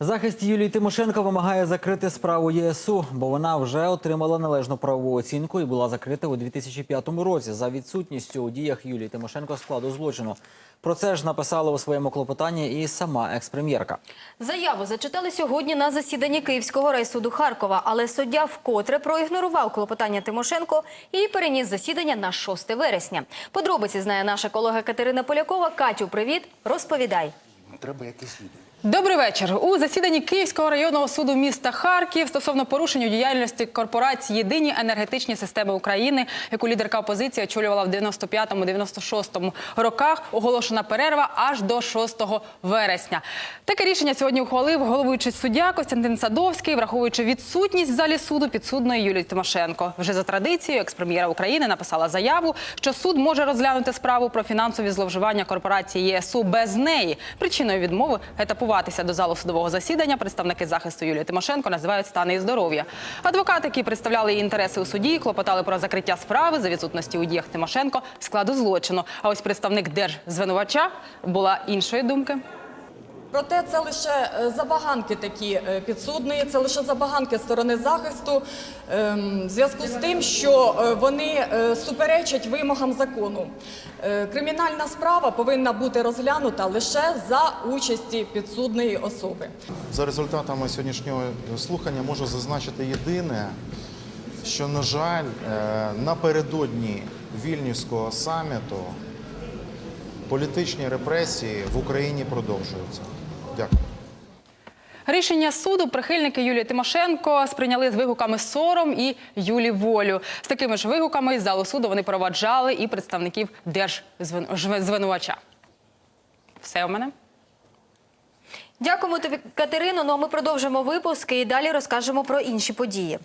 Захист Юлії Тимошенко вимагає закрити справу ЄСУ, бо вона вже отримала належну правову оцінку і була закрита у 2005 році за відсутністю у діях Юлії Тимошенко складу злочину. Про це ж написала у своєму клопотанні і сама експрем'єрка. Заяву зачитали сьогодні на засіданні Київського райсуду Харкова, але суддя вкотре проігнорував клопотання Тимошенко і переніс засідання на 6 вересня. Подробиці знає наша колега Катерина Полякова. Катю, привіт, розповідай. Треба якісь відео. Добрий вечір. У засіданні Київського районного суду міста Харків стосовно порушень у діяльності корпорації Єдині енергетичні системи України, яку лідерка опозиції очолювала в 95-96 роках, оголошена перерва аж до 6 вересня. Таке рішення сьогодні ухвалив головуючий суддя Костянтин Садовський, враховуючи відсутність в залі суду підсудної Юлії Тимошенко. Вже за традицією експрем'єра України написала заяву, що суд може розглянути справу про фінансові зловживання корпорації ЄСУ без неї. Причиною відмови етапуватися до залу судового засідання представники захисту Юлії Тимошенко називають стани і здоров'я. Адвокати, які представляли її інтереси у суді, клопотали про закриття справи за відсутності у діях Тимошенко складу злочину. А ось представник держзвинувача була іншої думки. Проте це лише е, забаганки такі е, підсудної, це лише забаганки сторони захисту ем, в зв'язку з тим, що е, вони суперечать вимогам закону. Кримінальна справа повинна бути розглянута лише за участі підсудної особи. За результатами сьогоднішнього слухання можу зазначити єдине, що, на жаль, напередодні Вільнюського саміту політичні репресії в Україні продовжуються. Дякую. Рішення суду прихильники Юлії Тимошенко сприйняли з вигуками сором і Юлі волю. З такими ж вигуками із залу суду вони проваджали і представників держзвинувача. Все у мене. Дякуємо тобі, Катерино. Ну а ми продовжимо випуск і далі розкажемо про інші події.